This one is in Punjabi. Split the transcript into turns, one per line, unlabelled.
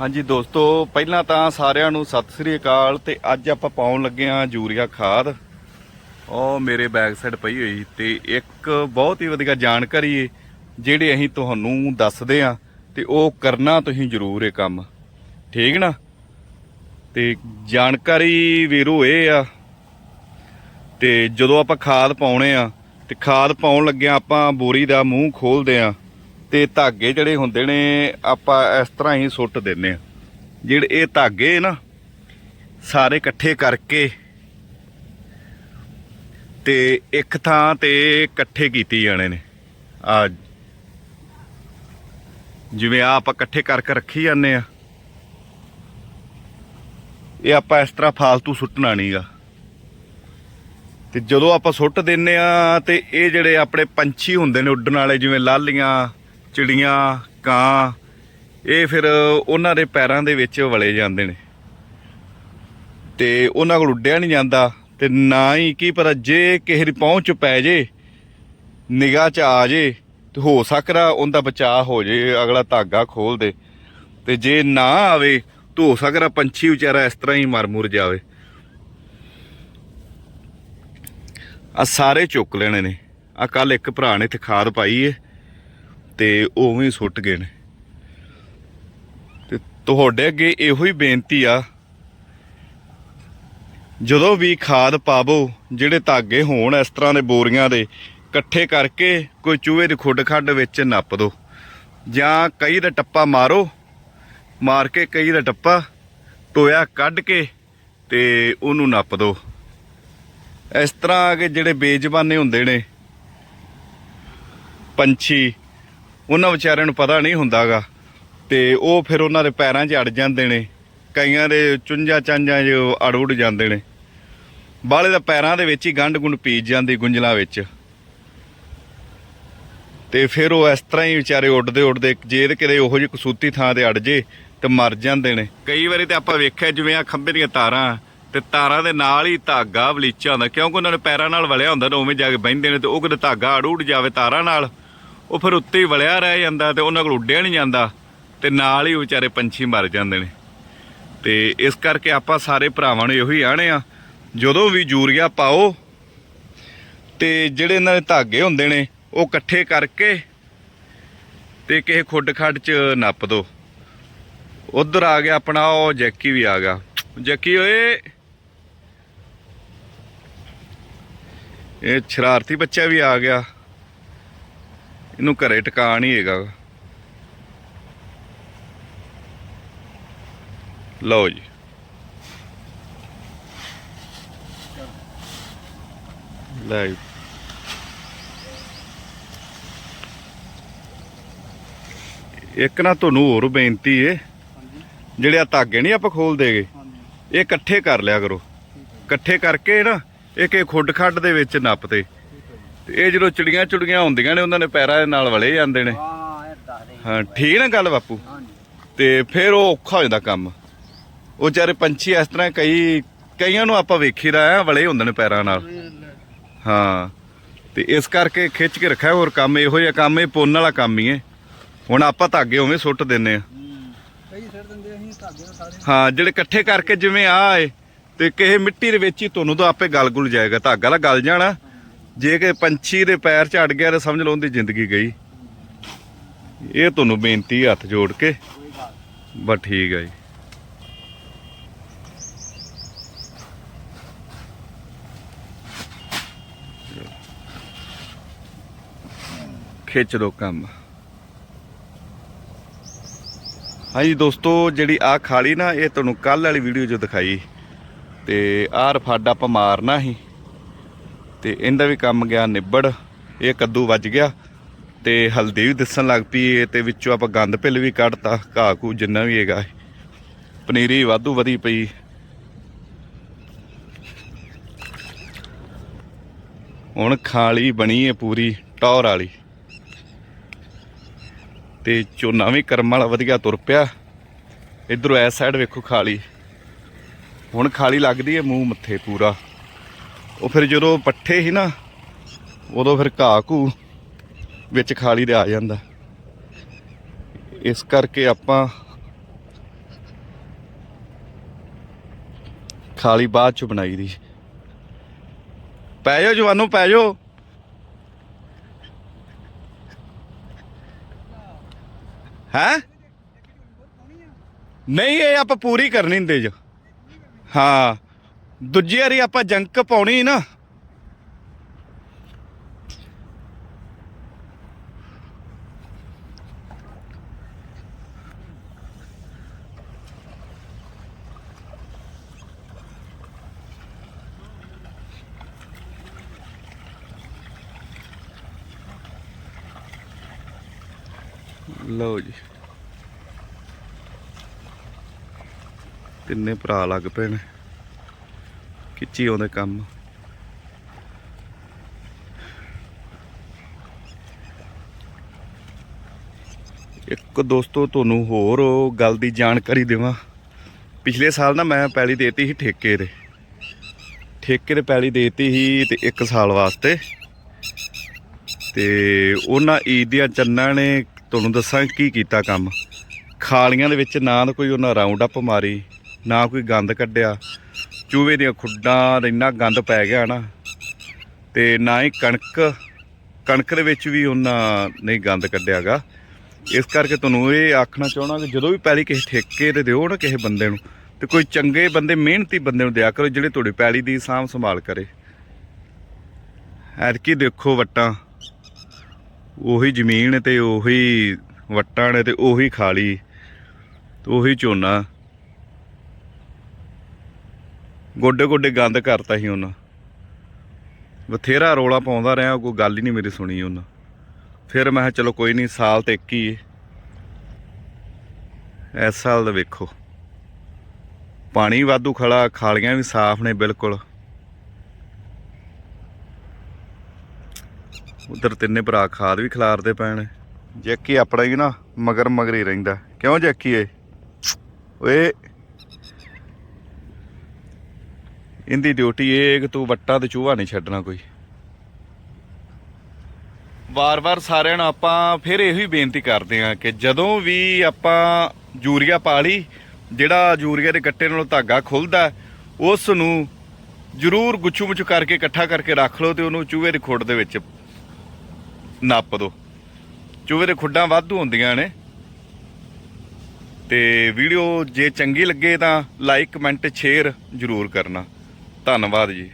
ਹਾਂਜੀ ਦੋਸਤੋ, ਪਹਿਲਾਂ ਤਾਂ ਸਾਰਿਆਂ ਨੂੰ ਸਤਿ ਸ੍ਰੀ ਅਕਾਲ ਤੇ ਅੱਜ ਆਪਾਂ ਪਾਉਣ ਲੱਗੇ ਆ ਯੂਰੀਆ ਖਾਦ। ਉਹ ਮੇਰੇ ਬੈਕ ਸਾਈਡ ਪਈ ਹੋਈ ਤੇ ਇੱਕ ਬਹੁਤ ਹੀ ਵਧੀਆ ਜਾਣਕਾਰੀ ਏ, ਜਿਹੜੇ ਅਸੀਂ ਤੁਹਾਨੂੰ ਦੱਸਦੇ ਆ ਤੇ ਉਹ ਕਰਨਾ ਤੁਸੀਂ ਜ਼ਰੂਰ ਇਹ ਕੰਮ। ਠੀਕ ਨਾ? ਤੇ ਜਾਣਕਾਰੀ ਵੀਰੋ ਇਹ ਆ, ਤੇ ਜਦੋਂ ਆਪਾਂ ਖਾਦ ਪਾਉਣੇ ਆ, ਤੇ ਖਾਦ ਪਾਉਣ ਲੱਗਿਆ ਆਪਾਂ ਬੋਰੀ ਦਾ ਮੂੰਹ ਖੋਲਦੇ ਆ ਤੇ ਧਾਗੇ ਜਿਹੜੇ ਹੁੰਦੇ ਨੇ, ਆਪਾਂ ਇਸ ਤਰ੍ਹਾਂ ਹੀ ਸੁੱਟ ਦਿੰਨੇ ਆ ਜਿਹੜੇ ਇਹ ਧਾਗੇ ਨਾ, ਸਾਰੇ ਇਕੱਠੇ ਕਰਕੇ ਤੇ ਇੱਕ ਥਾਂ ਤੇ ਇਕੱਠੇ ਕੀਤੇ ਜਾਣੇ ਨੇ। ਆ ਜਿਵੇਂ ਆ ਆਪਾਂ ਇਕੱਠੇ ਕਰਕੇ ਰੱਖੀ ਜਾਂਦੇ ਆ ਇਹ ਆਪਾਂ ਇਸ ਤਰ੍ਹਾਂ ਫਾਲਤੂ ਸੁੱਟਣਾ ਨਹੀਂਗਾ ਤੇ ਜਦੋਂ ਆਪਾਂ ਸੁੱਟ ਦਿੰਨੇ ਆ ਤੇ ਇਹ ਜਿਹੜੇ ਆਪਣੇ ਪੰਛੀ ਹੁੰਦੇ ਨੇ ਉੱਡਣ ਵਾਲੇ, ਜਿਵੇਂ ਲਾਲੀਆਂ ਚਿੜੀਆਂ, ਕਾਂ, ਇਹ ਫਿਰ ਉਹਨਾਂ ਦੇ ਪੈਰਾਂ ਦੇ ਵਿੱਚ ਵਲੇ ਜਾਂਦੇ ਨੇ। ਤੇ ਉਹਨਾਂ ਕੋਲ ਉੱਡਿਆ ਨਹੀਂ ਜਾਂਦਾ ਤੇ ਨਾ ਹੀ ਕੀ ਪਤਾ ਜੇ ਕਿਸੇ ਦੀ ਪਹੁੰਚ ਪੈ ਜੇ, ਨਿਗਾਹ ਚ ਆ ਜੇ ਤੇ ਹੋ ਸਕਦਾ ਉਹਦਾ ਬਚਾਅ ਹੋ ਜੇ, ਅਗਲਾ ਧਾਗਾ ਖੋਲ ਦੇ। ਤੇ ਜੇ ਨਾ ਆਵੇ ਤਾਂ ਹੋ ਸਕਦਾ ਪੰਛੀ ਵਿਚਾਰਾ ਇਸ ਤਰ੍ਹਾਂ ਹੀ ਮਰ ਮੁਰ ਜਾਵੇ। ਆ ਸਾਰੇ ਚੁੱਕ ਲੈਣੇ ਨੇ। ਆ ਕੱਲ ਇੱਕ ਭਰਾ ਨੇ ਇੱਥੇ ਖਾਦ ਪਾਈ ਏ। ਤੇ ਉਵੇਂ ਸੁੱਟ ਗਏ ਨੇ। ਤੇ ਤੁਹਾਡੇ ਅੱਗੇ ਇਹੋ ਹੀ ਬੇਨਤੀ ਆ, ਜਦੋਂ ਵੀ ਖਾਦ ਪਾਵੋ, ਜਿਹੜੇ ਧਾਗੇ ਹੋਣ ਇਸ ਤਰ੍ਹਾਂ ਦੇ ਬੋਰੀਆਂ ਦੇ, ਇਕੱਠੇ ਕਰਕੇ ਕੋਈ ਚੂਹੇ ਦੀ ਖੁੱਡ ਖੱਡ ਵਿੱਚ ਨੱਪ ਦੋ। ਜਾਂ ਕਈ ਦਾ ਟੱਪਾ ਮਾਰੋ, ਮਾਰ ਕੇ ਕਈ ਦਾ ਟੱਪਾ ਟੋਇਆ ਕੱਢ ਕੇ ਤੇ ਉਹਨੂੰ ਨੱਪ ਦੋ। ਇਸ ਤਰ੍ਹਾਂ ਕਿ ਜਿਹੜੇ ਬੇਜ਼ਬਾਨੇ ਹੁੰਦੇ ਨੇ, ਪੰਛੀ ਉਹਨਾਂ ਵਿਚਾਰਿਆਂ ਨੂੰ ਪਤਾ ਨਹੀਂ ਹੁੰਦਾਗਾ। ਤੇ ਉਹ ਫਿਰ ਉਹਨਾਂ ਦੇ ਪੈਰਾਂ 'ਚ ਅੜ ਜਾਂਦੇ ਨੇ। ਕਈਆਂ ਦੇ ਚੁੰਝਾਂ ਚਾਂਝਾਂ ਜੋ ਅੜ ਉੜ ਜਾਂਦੇ ਨੇ। ਬਾਲੇ ਦਾ ਪੈਰਾਂ ਦੇ ਵਿੱਚ ਹੀ ਗੰਢ ਗੁੰਡ ਪੀਜ ਜਾਂਦੀ ਗੁੰਝਲਾਂ ਵਿੱਚ। ਤੇ ਫਿਰ ਉਹ ਇਸ ਤਰ੍ਹਾਂ ਹੀ ਵਿਚਾਰੇ ਉੱਡਦੇ ਉੱਡਦੇ ਜੇ ਤੇ ਕਿਤੇ ਉਹੋ ਜਿਹੀ ਕਸੂਤੀ ਥਾਂ ਤੇ ਅੜ ਜੇ ਤੇ ਮਰ ਜਾਂਦੇ ਨੇ। ਕਈ ਵਾਰੀ ਤੇ ਆਪਾਂ ਵੇਖਿਆ ਜਿਵੇਂ ਆ ਖੰਭੇ ਦੀਆਂ ਤਾਰਾਂ, ਤੇ ਤਾਰਾਂ ਦੇ ਨਾਲ ਹੀ ਧਾਗਾ ਵਲੀਚਾ ਹੁੰਦਾ ਕਿਉਂਕਿ ਉਹਨਾਂ ਨੇ ਪੈਰਾਂ ਨਾਲ ਵਲਿਆ ਹੁੰਦਾ ਤੇ ਉਵੇਂ ਜਾ ਕੇ ਬਹਿੰਦੇ ਨੇ ਤੇ ਉਹ ਕਿਤੇ ਧਾਗਾ ਅੜ ਉੜ ਜਾਵੇ ਤਾਰਾਂ ਨਾਲ। ਉਹ ਫਿਰ ਉੱਤੇ ਹੀ ਵਲਿਆ ਰਹਿ ਜਾਂਦਾ ਤੇ ਉਹਨਾਂ ਕੋਲ ਉੱਡਿਆ ਨਹੀਂ ਜਾਂਦਾ ਤੇ ਨਾਲ ਹੀ ਵਿਚਾਰੇ ਪੰਛੀ ਮਰ ਜਾਂਦੇ ਨੇ। ਤੇ ਇਸ ਕਰਕੇ ਆਪਾਂ ਸਾਰੇ ਭਰਾਵਾਂ ਨੂੰ ਇਹੋ ਹੀ ਆਣੇ ਆ, ਜਦੋਂ ਵੀ ਯੂਰੀਆ ਪਾਓ ਤੇ ਜਿਹੜੇ ਇਹਨਾਂ ਦੇ ਧਾਗੇ ਹੁੰਦੇ ਨੇ, ਉਹ ਇਕੱਠੇ ਕਰਕੇ ਤੇ ਕਿਸੇ ਖੁੱਡ ਖੱਡ ਚ ਨੱਪ ਦੋ। ਉਧਰ ਆ ਗਿਆ ਆਪਣਾ, ਉਹ ਜੈਕੀ ਵੀ ਆ ਗਿਆ। ਜੈਕੀ ਓਏ! ਇਹ ਸ਼ਰਾਰਤੀ ਬੱਚਾ ਵੀ ਆ ਗਿਆ। ਇਹਨੂੰ ਘਰੇ ਟਿਕਾ ਨਹੀਂ ਹੈਗਾ। ਲਓ ਜੀ। ਲੈ ਜੀ। ਇੱਕ ਨਾ ਤੁਹਾਨੂੰ ਹੋਰ ਬੇਨਤੀ ਏ, ਜਿਹੜੇ ਆ ਧਾਗੇ ਨਹੀਂ ਆਪਾਂ ਖੋਲ ਦੇਗੇ ਇਹ ਇਕੱਠੇ ਕਰ ਲਿਆ ਕਰੋ। ਇਕੱਠੇ ਕਰਕੇ ਨਾ ਇੱਕ ਇਹ ਖੁੱਡ ਖੱਡ ਦੇ ਵਿੱਚ ਨੱਪ ਤੇ। ਤੇ ਇਹ ਜਦੋਂ ਚਿੜੀਆਂ ਚੁੜੀਆਂ ਹੁੰਦੀਆਂ ਨੇ ਉਹਨਾਂ ਦੇ ਪੈਰਾਂ ਦੇ ਨਾਲ ਵਲੇ ਜਾਂਦੇ ਨੇ।
ਹਾਂ ਇਹ ਦੱਸ ਦੇ
ਹਾਂ ਠੀਕ ਨਾ ਗੱਲ ਬਾਪੂ? ਤੇ ਫਿਰ ਉਹ ਔਖਾ ਹੋ ਜਾਂਦਾ ਕੰਮ। ਉਹ ਵਿਚਾਰੇ ਪੰਛੀ ਇਸ ਤਰ੍ਹਾਂ ਕਈ ਕਈਆਂ ਨੂੰ ਆਪਾਂ ਵੇਖੀਦਾ ਆ ਵਲੇ ਹੁੰਦੇ ਨੇ ਪੈਰਾਂ ਨਾਲ। ਹਾਂ ਤੇ ਇਸ ਕਰਕੇ ਖਿੱਚ ਕੇ ਰੱਖਿਆ ਹੋਰ ਕੰਮ। ਇਹੋ ਜਿਹਾ ਕੰਮ ਇਹ ਪੁੰਨ ਵਾਲਾ ਕੰਮ ਹੀ ਹੈ। ਹੁਣ ਆਪਾਂ ਧਾਗੇ ਉਵੇਂ ਸੁੱਟ ਦਿੰਨੇ ਆ
ਕਈ ਦਿੰਦੇ ਅਸੀਂ ਧਾਗੇ ਨਾਲ ਸਾਰੇ।
ਹਾਂ ਜਿਹੜੇ ਇਕੱਠੇ ਕਰਕੇ ਜਿਵੇਂ ਆ ਏ ਤੇ ਕਿਸੇ ਮਿੱਟੀ ਦੇ ਵਿੱਚ ਹੀ ਤੁਹਾਨੂੰ ਤਾਂ ਆਪੇ ਗਲ ਗੁਲ ਜਾਏਗਾ। ਧਾਗਾ ਲਾ ਗਲ ਜਾਣਾ। ਜੇ ਕਿ ਪੰਛੀ ਦੇ ਪੈਰ ਝੜ ਗਿਆ ਤਾਂ ਸਮਝ ਲਓ ਉਹਦੀ ਜ਼ਿੰਦਗੀ ਗਈ। ਇਹ ਤੁਹਾਨੂੰ ਬੇਨਤੀ ਹੱਥ ਜੋੜ ਕੇ।
ਕੋਈ
ਬਸ ਠੀਕ ਹੈ ਜੀ। ਖਿੱਚ ਦੋ ਕੰਮ। ਹਾਂਜੀ ਦੋਸਤੋ, ਜਿਹੜੀ ਆ ਖਾਲੀ ਨਾ, ਇਹ ਤੁਹਾਨੂੰ ਕੱਲ ਵਾਲੀ ਵੀਡੀਓ 'ਚ ਦਿਖਾਈ। ਤੇ ਆਹ ਰਫਾਡਾ ਆਪਾਂ ਮਾਰਨਾ ਸੀ। ਤੇ ਇਹਦਾ ਵੀ ਕੰਮ ਗਿਆ ਨਿਬੜ, ਇਹ ਕੱਦੂ ਵੱਜ ਗਿਆ ਤੇ ਹਲਦੀ ਵੀ ਦਿਸਣ ਲੱਗ ਪਈ ਏ ਤੇ ਵਿੱਚੋਂ ਆਪਾਂ ਗੰਦ ਪਿੱਲ ਵੀ ਕੱਢਤਾ, ਘਾਹ ਘੂ ਜਿੰਨਾ ਵੀ ਹੈਗਾ ਪਨੀਰੀ ਵਾਧੂ ਵਧੀ ਪਈ। ਹੁਣ ਖਾਲੀ ਬਣੀ ਏ ਪੂਰੀ ਟੌਰ ਵਾਲੀ। ਤੇ ਝੋਨਾ ਵੀ ਕਰਮ ਵਾਲਾ ਵਧੀਆ ਤੁਰ ਪਿਆ। ਇਧਰੋਂ ਐਸ ਸਾਈਡ ਵੇਖੋ ਖਾਲੀ। ਹੁਣ ਖਾਲੀ ਲੱਗਦੀ ਏ ਮੂੰਹ ਮੱਥੇ ਪੂਰਾ। ਉਹ ਫਿਰ ਜਦੋਂ ਪੱਠੇ ਹੀ ਨਾ, ਉਦੋਂ ਫਿਰ ਘਾਹ ਘੂ ਵਿੱਚ ਖਾਲੀ ਦੇ ਆ ਜਾਂਦਾ। ਇਸ ਕਰਕੇ ਆਪਾਂ ਖਾਲੀ ਬਾਅਦ ਚ ਬਣਾਈ ਦੀ। ਪੈ ਜਾਓ ਜਵਾਨੋ, ਪੈ ਜਾਓ। ਹੈ? ਨਹੀਂ, ਇਹ ਆਪਾਂ ਪੂਰੀ ਕਰਨੀ ਹੁੰਦੇ ਜੋ। ਹਾਂ। ਦੂਜੀ ਵਾਰੀ ਆਪਾਂ ਜੰਕ ਪਾਉਣੀ ਨਾ। ਲਓ ਜੀ। ਤਿੰਨੇ ਭਰਾ ਲੱਗ ਪਏ ਨੇ। ਖਿੱਚੀ ਆਉਂਦੇ ਕੰਮ। ਇੱਕ ਦੋਸਤੋ ਤੁਹਾਨੂੰ ਹੋਰ ਗੱਲ ਦੀ ਜਾਣਕਾਰੀ ਦੇਵਾਂ। ਪਿਛਲੇ ਸਾਲ ਨਾ ਮੈਂ ਪੈਲੀ ਦੇਤੀ ਸੀ ਠੇਕੇ ਤੇ। ਠੇਕੇ ਤੇ ਪੈਲੀ ਦੇਤੀ ਸੀ ਤੇ 1 ਸਾਲ ਵਾਸਤੇ। ਤੇ ਉਹਨਾਂ ਈਦ ਦੀਆਂ ਚੰਨਾਂ ਨੇ ਤੁਹਾਨੂੰ ਦੱਸਾਂ ਕੀ ਕੀਤਾ ਕੰਮ। ਖਾਲੀਆਂ ਦੇ ਵਿੱਚ ਨਾ ਤਾਂ ਕੋਈ ਉਹਨਾਂ ਰਾਉਂਡ ਅਪ ਮਾਰੀ, ਨਾ ਕੋਈ ਗੰਦ ਕੱਢਿਆ ਚੂਹੇ ਦੀਆਂ ਖੁੱਡਾਂ ਦਾ ਇੰਨਾ ਗੰਦ ਪੈ ਗਿਆ ਨਾ, ਤੇ ਨਾ ਹੀ ਕਣਕ ਕਣਕ ਦੇ ਵਿੱਚ ਵੀ ਉਹਨਾਂ ਨਹੀਂ ਗੰਦ ਕੱਢਿਆਗਾ। ਇਸ ਕਰਕੇ ਤੁਹਾਨੂੰ ਇਹ ਆਖਣਾ ਚਾਹਣਾ ਕਿ ਜਦੋਂ ਵੀ ਪੈਲੀ ਕਿਸੇ ਠੇਕੇ ਤੇ ਦਿਓ ਨਾ ਕਿਸੇ ਬੰਦੇ ਨੂੰ, ਤੇ ਕੋਈ ਚੰਗੇ ਬੰਦੇ, ਮਿਹਨਤੀ ਬੰਦੇ ਨੂੰ ਦਿਆ ਕਰੋ ਜਿਹੜੇ ਤੁਹਾਡੀ ਪੈਲੀ ਦੀ ਸਾਂਭ ਸੰਭਾਲ ਕਰੇ। ਐਤਕੀ ਦੇਖੋ ਵਟਾਂ, ਉਹੀ ਜ਼ਮੀਨ ਤੇ ਉਹੀ ਵਟਾਂ ਨੇ ਤੇ ਉਹੀ ਖਾਲੀ ਤੇ ਉਹੀ ਝੋਨਾ। ਗੋਡੇ ਗੋਡੇ ਗੰਦ ਕਰਤਾ ਸੀ ਉਹਨਾਂ। ਬਥੇਰਾ ਰੋਲਾ ਪਾਉਂਦਾ ਰਿਹਾ ਕੋਈ ਗੱਲ ਹੀ ਨਹੀਂ ਮੇਰੀ ਸੁਣੀ ਉਹਨਾਂ। ਫਿਰ ਮੈਂ ਕਿਹਾ, ਚਲੋ ਕੋਈ ਨਹੀਂ, ਸਾਲ ਤੇ ਇੱਕ ਹੀ ਏ। ਇਸ ਸਾਲ ਦਾ ਵੇਖੋ। ਪਾਣੀ ਵਾਧੂ ਖੜਾ, ਖਾਲੀਆਂ ਵੀ ਸਾਫ਼ ਨੇ ਬਿਲਕੁਲ। ਉਧਰ ਤਿੰਨੇ ਭਰਾ ਖਾਦ ਵੀ ਖਿਲਾਰਦੇ ਪੈਣ ਜੈਕੀ ਆਪਣਾ ਹੀ ਨਾ ਮਗਰ ਮਗਰ ਹੀ ਰਹਿੰਦਾ। ਕਿਉਂ ਜੈਕੀ ਏ ਓਏ ਇਹਦੀ ਡਿਊਟੀ ਇਹ ਕਿ ਤੂੰ ਵੱਟਾਂ ਤੇ ਚੂਹਾ ਨਹੀਂ ਛੱਡਣਾ ਕੋਈ। ਵਾਰ-ਵਾਰ ਸਾਰਿਆਂ ਨੂੰ ਆਪਾਂ ਫਿਰ ਇਹੋ ਹੀ ਬੇਨਤੀ ਕਰਦੇ ਹਾਂ ਕਿ ਜਦੋਂ ਵੀ ਆਪਾਂ ਯੂਰੀਆ ਪਾ ਲਈ, ਜਿਹੜਾ ਯੂਰੀਆ ਦੇ ਕੱਟੇ ਨਾਲੋਂ ਧਾਗਾ ਖੁੱਲਦਾ, ਉਸ ਨੂੰ ਜ਼ਰੂਰ ਗੁੱਛੂ ਮੁੱਛੂ ਕਰਕੇ, ਇਕੱਠਾ ਕਰਕੇ ਰੱਖ ਲਓ ਤੇ ਉਹਨੂੰ ਚੂਹੇ ਦੇ ਖੁੱਡ ਦੇ ਵਿੱਚ ਨੱਪ ਦੋ ਚੂਹੇ ਦੇ ਖੁੱਡਾਂ ਵਾਧੂ ਹੁੰਦੀਆਂ ਨੇ। ਤੇ ਵੀਡੀਓ ਜੇ ਚੰਗੀ ਲੱਗੇ ਤਾਂ ਲਾਈਕ ਕਮੈਂਟ ਸ਼ੇਅਰ ਜ਼ਰੂਰ ਕਰਨਾ। ਧੰਨਵਾਦ ਜੀ।